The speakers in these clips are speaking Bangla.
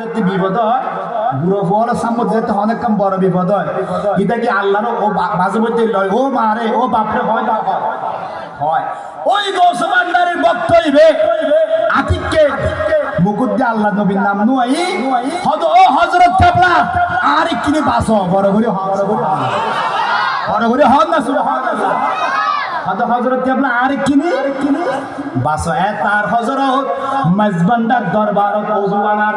যদি বিপদ হয় বুড়ো বড় কম বড় বিপদ হয় এটা কি আল্লাহর ও মাঝে লয়? ও মারে, ও বাপরে, হয় না হয়? ওই গৌসমান্ডারের বক্তব্যে আতিককে মুকুট দিয়ে আল্লাহ নবীর নাম নুয়াই, হদ ও হজরত কাবলা, আর কিনে বাস বড় করে বড় করে। বড় করে হন না সুবহানাল্লাহ হদ হজরত কেবলা, আর কিনি বাস এ তার হজরত মজবান্ডার দরবারত ওজু বানার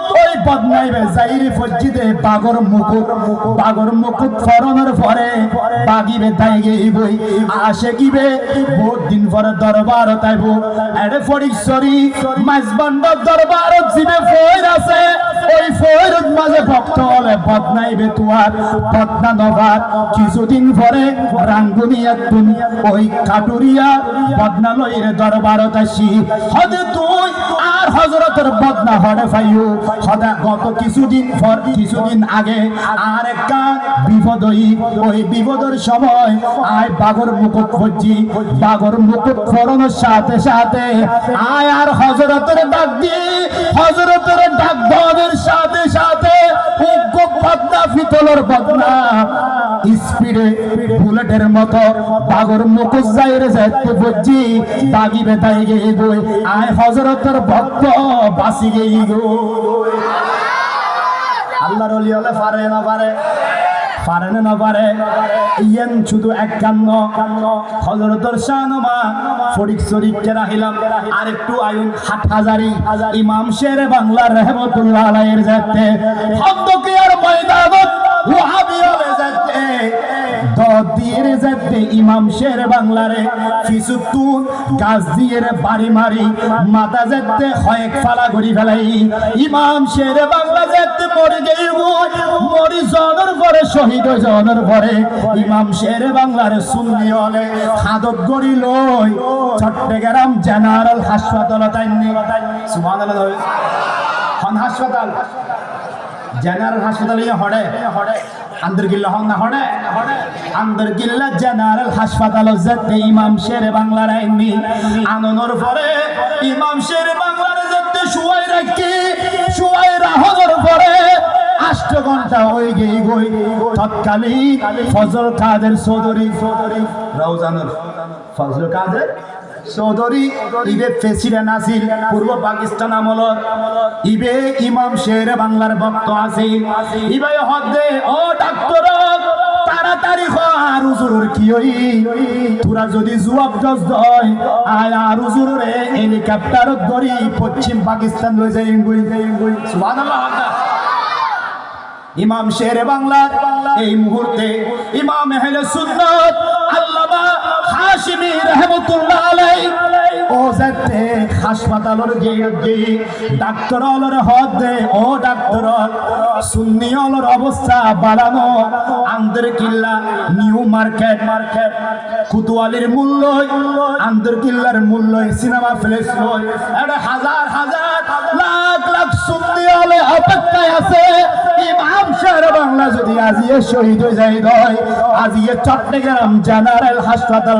ওই বদনাইবে যাইরে ফজিদে বাগর মুকুট বাগর মুকুট ফরনের পরে বাগিবে তাই গেইবই আসে গিবে বহুত দিন পরে দরবার তাইব। এড়ে ফরিশ্বরী মাইজবান্ড দরবার জিবে ফয়রাছে আছে ওই ফৈরত মাঝে ভক্ত হলে বদনাইবে তুয়ার বদনা নবার কিছুদিন পরে রাঙ্গুনিয়া দুনিয়া ওই কাটুরিয়া বদনা লইরে দরবারত আসি। হদে তুই আর হজরতের বদনা হরে ফাইও সদা গত কিছুদিন পর, কিছুদিন আগে আর একটা বিপদ ওই বিপদের সময় আয় বাগর মুকুট খুঁজছি। বাগর মুকুট ফোরনের সাথে সাথে আয় আর হজরতের ডাক দিয়ে হজরতের ডাক দেওয়াদের সাথে সাথে উগ্র স্পিডে বুলেটের মতো বাগর মুকুট যাইরে যাইতে বুঝছি বেতাই গেই গই আয় হজরতের ভক্ত বাসি গেই গো আল্লাহর অলি হলে পারে না পারে? পারে না পারে। ইয়েন শুধু এক কান্ন। কান্ন হজরতর শাহনুমা ফরিক শরীফকে রাখিলাম। আর একটু আয়ুন হাট হাজারি ইমাম শের বাংলার রহমতুল্লাহ আলাইয়ের যাতে আর যাতে ইমাম শের মাথা যাতে ইমাম বাংলা যাতে মরে শহীদ জনের পরে ইমাম শের বাংলার সুন্নি হলে খাদত গড়ি লই চট্টগ্রাম জেনারেল হাসপাতাল হাসপাতাল। জেনারেল হাসপাতাল হড়ে হড়ে। হাসপাতাল যেতে ইমাম শের বাংলার আইনি আনন্দর পরে ইমাম শের হয়ে গই গই তৎকালীন ফজল কাদের চৌধুরী। ফজল কাদের চৌধুরী, ইবে প্রেসিডেন্ট আছিল পূর্ব পাকিস্তান আমলর। ইবে ইমাম শের বাংলার ভক্ত আছিল ইবে ও তাড়াতাড়ি আর হুজুরের কি হই? তোরা যদি জবাব দস দয় আয় আর হুজুরে হেলিকপ্টারত ধরি, পশ্চিম পাকিস্তান লই যাই গই। সুবহানাল্লাহ ইমাম শের বাংলার এই মুহূর্তে ইমাম আহলে সুন্নাত আল্লামা হাশিমি রাহমাতুল্লাহ আলাই ও যাতে হাসপাতালের গিয়ে গিয়ে ডাক্তার অলর হদ দে ও ডাক্তার সুন্নি অলর অবস্থা বাড়ানো, আন্দর কিল্লা, নিউ মার্কেট মার্কেট, কুতুয়ালির মূল্য আন্দর কিল্লার মূল্য সিনেমা লয় এটা হাজার হাজার, লাখ লাখ সুন্নি হলে অপেক্ষায় আছে। ইমাম শের বাংলা যদি আজিয়ে শহীদ হয়ে যাই দয়, আজিয়ে চট্টগ্রাম জেনারেল হাসপাতাল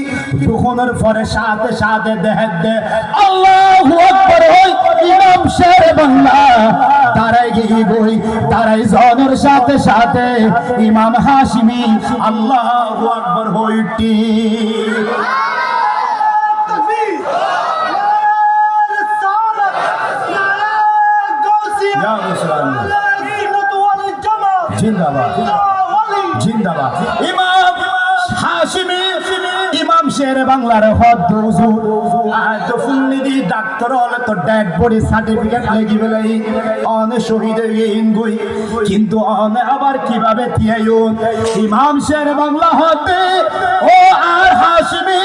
দুখনের পরে সাথে সাথে দেহে দে আল্লাহু আকবার হই ইমাম শেরে বাংলা তারাই গিয়ে বই তারাই জনের সাথে সাথে ইমাম হাশিমি। আল্লাহু আকবার হইটি জিন্দাবাদ। জিন্দাবাদ। ইমাম ইমাম শের বাংলার হদ হুজুর। তো ডাক্তার হলে তো ডেড বডি সার্টিফিকেট লেগি বেলাই অনে শহীদ ইন গই। কিন্তু অনে আবার কীভাবে তিয়ায়ুন ইমাম শের বাংলা হতে ও আর হাসমি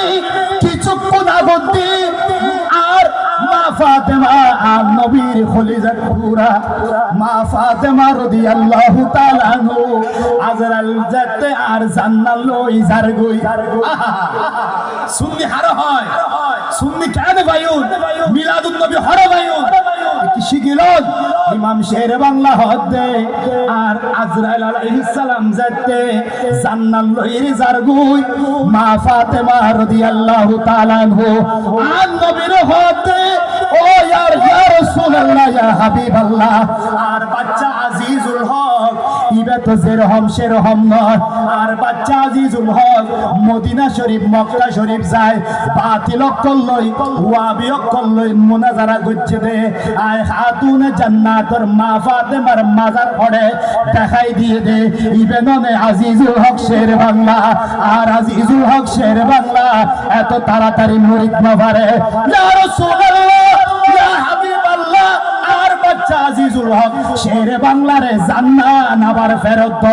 কিছু আগন্তি ফাতেমা নবীর খলিজাত পুরা মা ফাতেমা রাদিয়াল্লাহু তাআলা আনহু, আজরাল যাতে আর জান্নাত লই যার গই। সুন্নি হার হয়, সুন্নি কেন ভাইউন মিলাদুন নবী হর ভাইউন কিসি গিলন ইমাম শের বাংলা হদে আর আজরাইল আলাইহিস সালাম যাতে জান্নাত লই যার গই। মা ফাতেমা রাদিয়াল্লাহু তাআলা আনহু, আর নবীর হদে ইয়ার ইয়া রাসূলুল্লাহ, ইয়া হাবিবাল্লাহ। আর বাচ্চা আজিজুল হক ইবে তো যেরকম সেরকম নয়। আর বাচ্চা আজিজুল হক, মদিনা শরীফ, মক্কা শরীফ যায় বাতিল অক্কল লই ওয়াবি অক্কল লই মোনাজারা করছে দে। আয় হাতুন জান্নাতর মা ফাতেমার মাজার পড়ে, দেখাই দিয়ে দে। ইবে ননে আজিজুল হক শের বাংলা, আর আজিজুল হক শের বাংলা, এত তাড়াতাড়ি মরিত না পারে। আজিজুল হক শের বাংলারে জান্নান আবার ফেরত